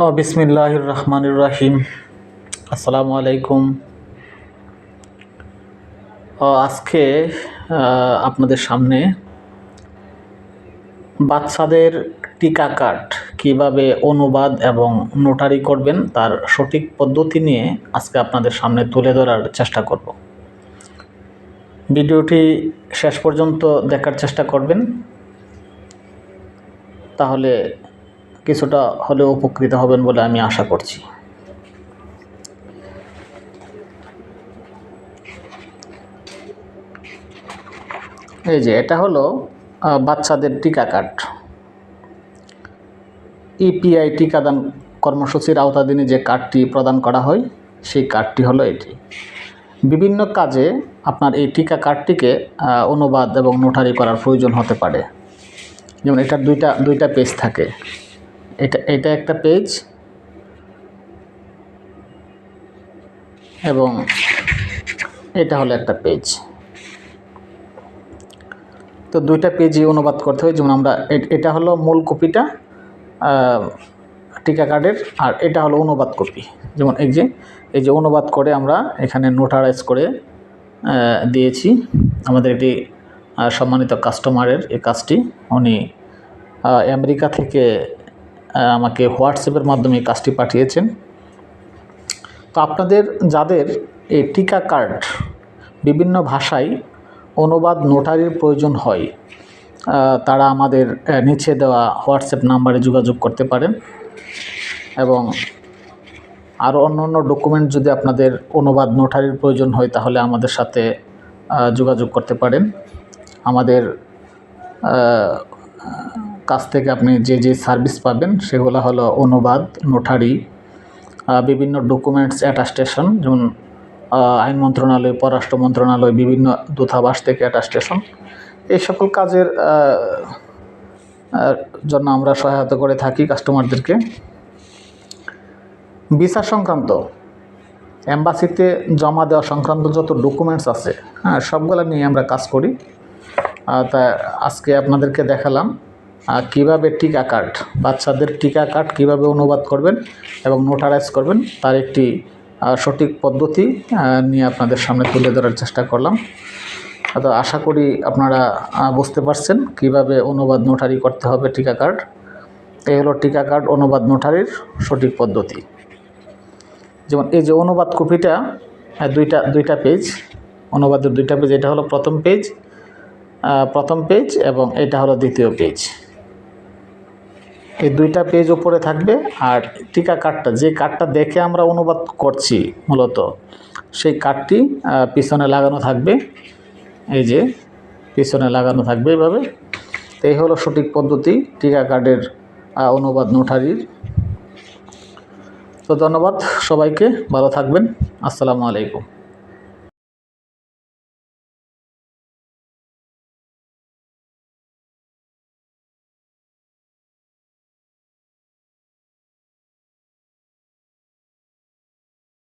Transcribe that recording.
বিসমিল্লাহ রহমানুর রাহিম। আসসালামু আলাইকুম। আজকে আপনাদের সামনে বাচ্চাদের টিকা কার্ড কীভাবে অনুবাদ এবং নোটারি করবেন তার সঠিক পদ্ধতি নিয়ে আজকে আপনাদের সামনে তুলে ধরার চেষ্টা করব। ভিডিওটি শেষ পর্যন্ত দেখার চেষ্টা করবেন। তাহলে কিছুটা হলেও উপকৃত হবেন বলে আমি আশা করছি। এই যে, এটা হলো বাচ্চাদের টিকা কার্ড। ইপিআই টিকাদান কর্মসূচির আওতাধীনে যে কার্ডটি প্রদান করা হয়, সেই কার্ডটি হলো এটি। বিভিন্ন কাজে আপনার এই টিকা কার্ডটিকে অনুবাদ এবং নোটারি করার প্রয়োজন হতে পারে। যেমন এটার দুইটা দুইটা পেজ থাকে। এটা এটা একটা পেজ এবং এটা হলো একটা পেজ তো দুইটা পেজই অনুবাদ করতে হয়, যেমন আমরা এটা হলো মূল কপিটা টিকা কার্ডের, আর এটা হলো অনুবাদ কপি। যেমন এই যে এই যে অনুবাদ করে আমরা এখানে নোটারাইজ করে দিয়েছি। আমাদের এটি সম্মানিত কাস্টমারের এই কাজটি। উনি আমেরিকা থেকে আমাকে হোয়াটসঅ্যাপের মাধ্যমে কাজটি পাঠিয়েছেন। তো আপনাদের যাদের এই টিকা কার্ড বিভিন্ন ভাষায় অনুবাদ নোটারির প্রয়োজন হয় তারা আমাদের নিচে দেওয়া হোয়াটসঅ্যাপ নাম্বারে যোগাযোগ করতে পারেন এবং আরও অন্য অন্য ডকুমেন্ট যদি আপনাদের অনুবাদ নোটারির প্রয়োজন হয়, তাহলে আমাদের সাথে যোগাযোগ করতে পারেন। আমাদের কাছ থেকে আপনি যে যে সার্ভিস পাবেন, সেগুলো হলো অনুবাদ নোটারি বিভিন্ন ডকুমেন্টস অ্যাটাস্টেশন যেমন আইন মন্ত্রণালয়, পররাষ্ট্র মন্ত্রণালয়, বিভিন্ন দূতাবাস থেকে অ্যাটাস্টেশন এই সকল কাজের জন্য আমরা সহায়তা করে থাকি কাস্টমারদেরকে ভিসা সংক্রান্ত অ্যাম্বাসিতে জমা দেওয়া সংক্রান্ত যত ডকুমেন্টস আছে হ্যাঁ সবগুলো নিয়ে আমরা কাজ করি। তা আজকে আপনাদেরকে দেখালাম। আহ, কীভাবে টিকা কার্ড? বাচ্চাদের টিকা কার্ড কীভাবে অনুবাদ করবেন এবং নোটারাইজ করবেন তার একটি সঠিক পদ্ধতি নিয়ে আপনাদের সামনে তুলে ধরার চেষ্টা করলাম। তো আশা করি আপনারা বুঝতে পারছেন কীভাবে অনুবাদ নোটারি করতে হবে টিকা কার্ড। এই হলো টিকা কার্ড অনুবাদ নোটারির সঠিক পদ্ধতি। যেমন এই যে অনুবাদ কপিটা দুইটা দুইটা পেজ অনুবাদের দুইটা পেজ এটা হলো প্রথম পেজ প্রথম পেজ এবং এটা হলো দ্বিতীয় পেজ এই দুইটা পেজ উপরে থাকবে আর টিকা কার্ডটা, যে কার্ডটা দেখে আমরা অনুবাদ করছি মূলত, সেই কার্ডটি পিছনে লাগানো থাকবে। এই যে, পিছনে লাগানো থাকবে এইভাবে তো এই হলো সঠিক পদ্ধতি, টিকা কার্ডের অনুবাদ নোটারির। তো ধন্যবাদ সবাইকে, ভালো থাকবেন। আসসালামু আলাইকুম।